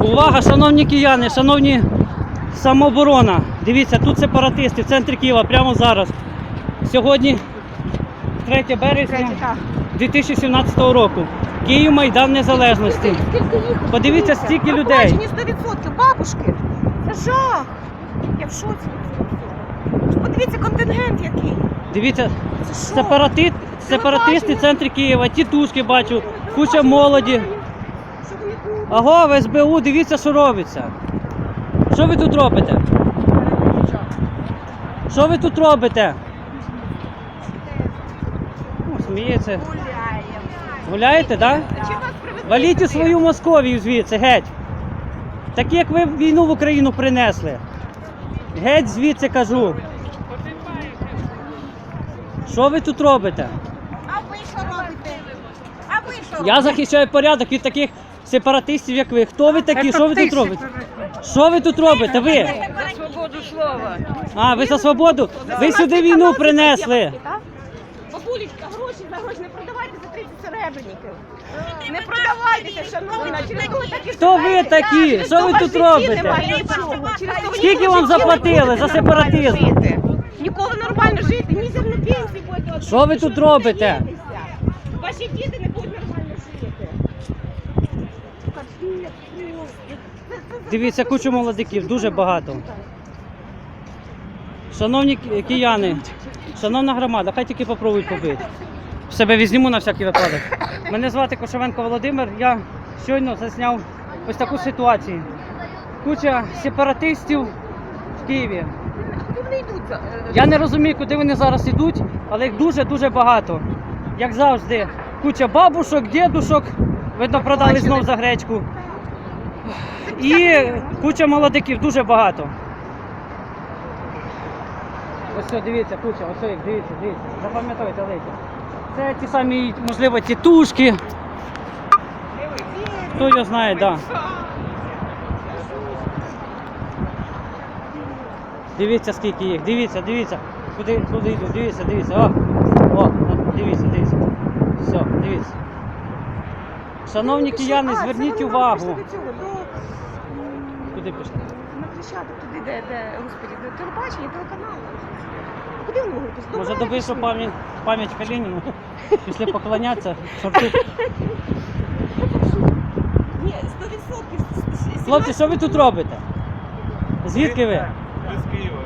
Увага, шановні кияни, шановні самооборона. Дивіться, тут сепаратисти в центрі Києва прямо зараз. Сьогодні 3 березня 2017 року. Київ Майдан Незалежності. Подивіться, стільки людей. Бачені 100%, бабушки. Це жах. Я в шоці. Подивіться, контингент який. Дивіться, сепаратисти в центрі Києва, тітушки бачу, куча молоді. Аго, в СБУ, дивіться, що робиться. Що ви тут робите? Що ви тут робите? О, сміється. Гуляємо. Гуляєте, так? А чим вас привезли Валіть у свою Московію звідси, геть. Так як ви війну в Україну принесли. Геть звідси кажу. Що ви тут робите? А ви що робите? А ви що Я захищаю порядок від таких сепаратистів, як ви. Хто ви такі? Що ви тут робите? Що ви тут робите? Ви? За свободу слова. А, ви за свободу? Ви сюди війну принесли. Бабулечка, гроші за гроші не продавайте за 30 серебряників. Не продавайтеся, шановна. Через того так і Хто ви такі? Що ви тут робите? Скільки вам заплатили за сепаратизм? Ніколи нормально жити, мізерну пенсію будете отримувати. Що ви тут робите? Ваші діти не будуть нормально жити. Капець, просто. Це- це- це- Дивіться, кучу молодиків, дуже багато. Шановні кияни, шановна громада, хай тільки попробують побити. Себе візьму на всякий випадок. Мене звати Кошевенко Володимир. Я щойно засняв ось таку ситуацію. Куча сепаратистів в Києві. Я не розумію, куди вони зараз йдуть, але їх дуже-дуже багато. Як завжди, куча бабушок, дідушок, видно, продали знов за гречку. І куча молодиків, дуже багато. Ось все, дивіться, куча, ось їх, дивіться, дивіться. Запам'ятайте, Леся. Це ті самі, можливо, тітушки. Хто його знає, так. Да. Дивіться, скільки їх, дивіться, дивіться. Куди, куди йдуть, дивіться, дивіться. О, о, дивіться, дивіться. Все, дивіться. Шановні кияни, зверніть увагу. пішли до, Куди пішли? На Хрещатик туди, де, де, господи, де телебачення, телеканал. Куди вони могли? До Може добити пішли. пам'ять пам'ять Калініну? Після поклонятися. шорту. Ні, 100%. Хлопці, що ви тут робите? Звідки ви? З Києва.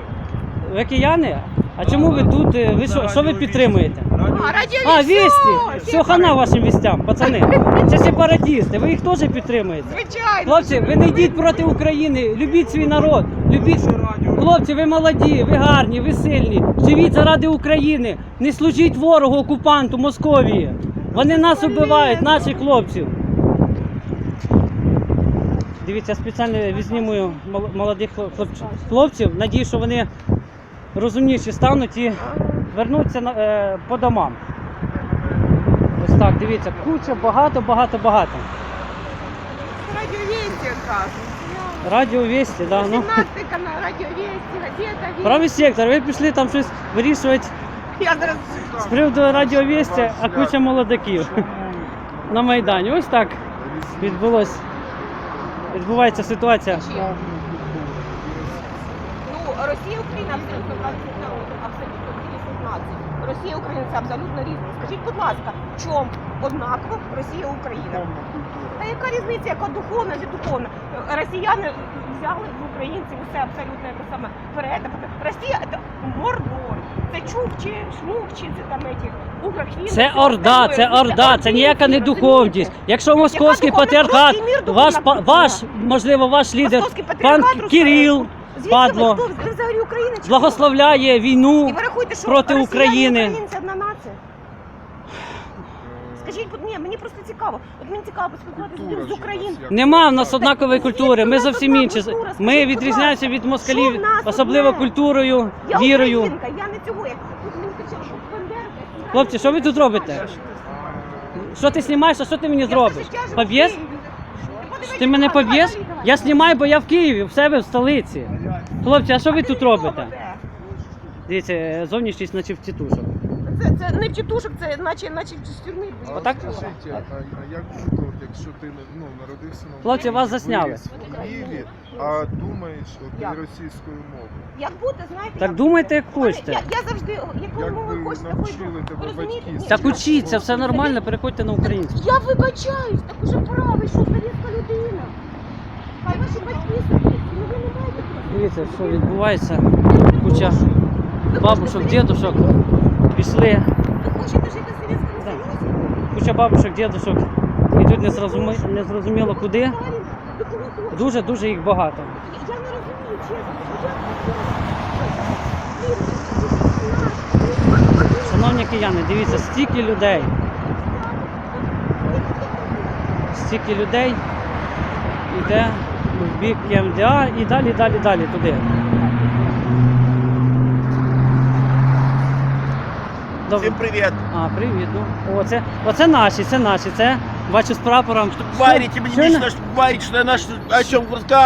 Ви кияни? А чому ви тут? е, Ви що, що ви підтримуєте? А, радіо А, Вісті! Все, хана вашим вістям, пацани. Це сепаратісти, ви їх теж підтримуєте. Звичайно. Хлопці, ви не йдіть проти України, любіть свій народ, любіть. Хлопці, ви молоді, ви гарні, ви сильні. Живіть заради України. Не служіть ворогу, окупанту, Московії. Вони нас убивають, наших хлопців. Дивіться, я спеціально відзнімую мол- молодих хлопців. хлопців. Надію, що вони розумніші стануть і вернуться на- е, по домам. Ось так, дивіться, куча, багато, багато, багато. Радіо Вісті, кажуть. Радіо Вісті, да, ну. 17 канал, Радіо газета Вісті. Правий сектор, ви пішли там щось вирішувати Я зараз... з приводу Радіо Вісті, а куча молодиків на Майдані. Ось так відбулось. Відбувається ситуація. Росія, Україна абсолютно абсолютно, абсолютно різні нації. Росія, Україна це абсолютно різні. Скажіть, будь ласка, в чому однаково Росія, Україна? Та яка різниця, яка духовна чи духовна? Росіяни взяли в українців усе абсолютно те саме переда. Росія це мордор. Це чук чи шмук, чи це там еті угрохвіни. Це орда, це орда, це ніяка не духовність. Якщо московський патріархат, ваш, ваш, можливо, ваш лідер, пан патріархат Кирил, Звідки падло, ви, хто? ви взагалі Україна чи благословляє І війну. ви рахуєте, що проти росіяни України. українці одна нація? Скажіть, будь ні, мені просто цікаво. От мені цікаво поспілкуватися з України. Нема в нас однакової культури, ми зовсім інші. Ми відрізняємося від москалів, особливо культурою, Я вірою. українка, я не цього. як- Тут мені кричали, що Бандерка. Хлопці, що ви тут робите? Що ти знімаєш, а що ти мені зробиш? Поб'єш? Ти мене поб'єш? Я знімаю, бо я в Києві, в себе в столиці. Хлопці, а що ви тут робите? Дивіться, зовнішність наче в тітушок. це, це не тітушок, це наче, наче тюрми. А Отак? скажіть, а, а як от, якщо ти ну, народився на Хлопці, вас виріс засняли. в Києві, а думаєш от, Як? російською мовою? Як бути, знаєте, Так як думайте, як хочете. Я, я завжди, якою Як мовою би хочете, навчили тебе Ви розумієте? батьки? Ні, Так учіться, все нормально, переходьте на українську. Я вибачаюсь, так уже пора, ви що, совєтська людина. Хай ваші батьки сидять, ну ви не маєте права. Дивіться, що відбувається. Куча. Бабушок, дідушок пішли. Да. Куча бабушок, дідушок йдуть незрозумі- незрозуміло куди. Сталін, ви? Дуже дуже їх багато. Я не розумію, чесно. Шановні кияни, дивіться, стільки людей, стільки людей йде в бік КМДА і далі, далі, далі туди. Всем привет! А, привіт. Ну. О, це, оце наші, це наші. Це бачу з прапором. Варите мне Щойно- нечто, что варить, что я наш, о чем разговариваю.